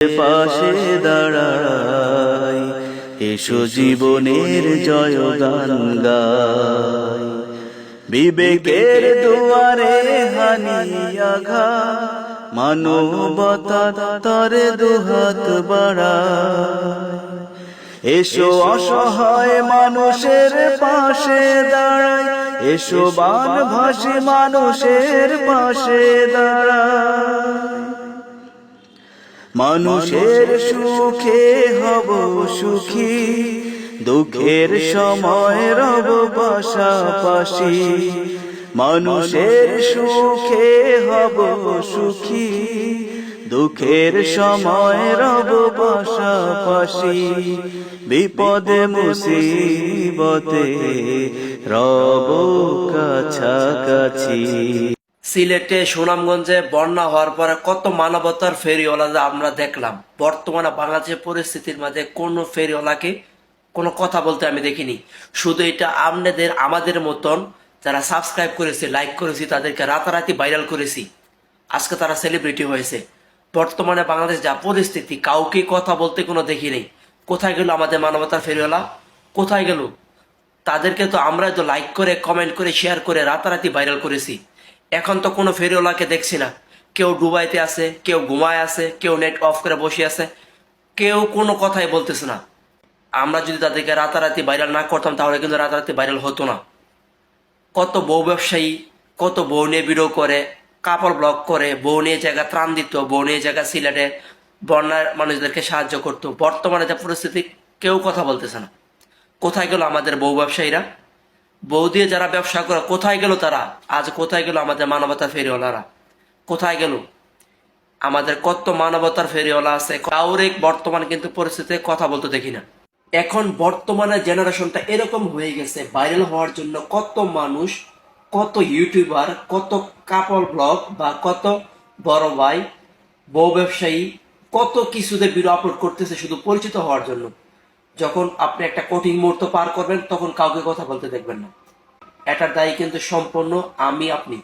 পাশে দাঁড়াই, এসো জীবনের জয় গান গাই। বিবেকের দুয়ারে হানিয়াঘা মানবতা তরে দুহাত বাড়ায় এসো অসহায় মানুষের পাশে দাঁড়ায় এসো বান ভাসি মানুষের পাশে দাঁড়ায় মানুষের সুখে হব সুখী। দুঃখের সময় রব পাশাপাশি। মানুষের সুখে হব সুখী। দুঃখের সময় রব পাশাপাশি। বিপদে মুসিবতে রব কাছাকাছি। সিলেটে সুনামগঞ্জে বন্যা হওয়ার পরে কত মানবতার ফেরিওয়ালা আমরা দেখলাম? বর্তমানে বাংলাদেশের পরিস্থিতির মাঝে কোনো ফেরিওয়ালাকে কোনো কথা বলতে আমি দেখিনি। শুধু এটা আপনাদের, আমাদের মতন যারা সাবস্ক্রাইব করেছে লাইক করেছি, তাদেরকে রাতারাতি ভাইরাল করেছি। আজকে তারা সেলিব্রিটি হয়েছে। বর্তমানে বাংলাদেশ যা পরিস্থিতি, কাউকে কথা বলতে কোনো দেখি নেই। কোথায় গেল আমাদের মানবতার ফেরিওয়ালা? কোথায় গেল? তাদেরকে তো আমরা তো লাইক করে কমেন্ট করে শেয়ার করে রাতারাতি ভাইরাল করেছি। এখন তো কোনো ফেরিওয়ালাকে দেখছি না। কেউ ডুবাইতে আছে, কেউ ঘুমায় আছে, কেউ নেট অফ করে বসে আছে। কেউ কোনো কথাই বলতেছে না। আমরা যদি তাদেরকে রাতারাতি ভাইরাল না করতাম, তাহলে কিন্তু রাতারাতি ভাইরাল হতো না। কত বউ ব্যবসায়ী, কত বউ নিয়ে ভিডিও করে কাপড় ব্লক করে, বউ নিয়ে জায়গা ত্রাণ দিত, বউ নিয়ে জায়গা সিলেটে বন্যার মানুষদেরকে সাহায্য করতো। বর্তমানে যা পরিস্থিতি, কেউ কথা বলতেছে না। কোথায় গেল আমাদের বউ ব্যবসায়ীরা? বউ দিয়ে যারা ব্যবসা করে, কোথায় গেল তারা? আজ কোথায় গেল আমাদের মানবতার ফেরিওয়ালারা? কোথায় গেল? আমাদের কত মানবতার ফেরিওয়ালা আছে? কাউরে বর্তমানে কিন্তু পরিস্থিতিতে কথা বলতে দেখি না। এখন বর্তমানে জেনারেশনটা এরকম হয়ে গেছে, ভাইরাল হওয়ার জন্য কত মানুষ, কত ইউটিউবার, কত কাপড় ব্লগ বা কত বড় ভাই, বউ ব্যবসায়ী, কত কিছুতে ভিডিও আপলোড করতেছে শুধু পরিচিত হওয়ার জন্য। যখন আপনি একটা কঠিন মুহূর্ত পার করবেন, তখন কাউকে কথা বলতে দেখবেন না। এটার দায়ী কিন্তু সম্পূর্ণ আমি, আপনি।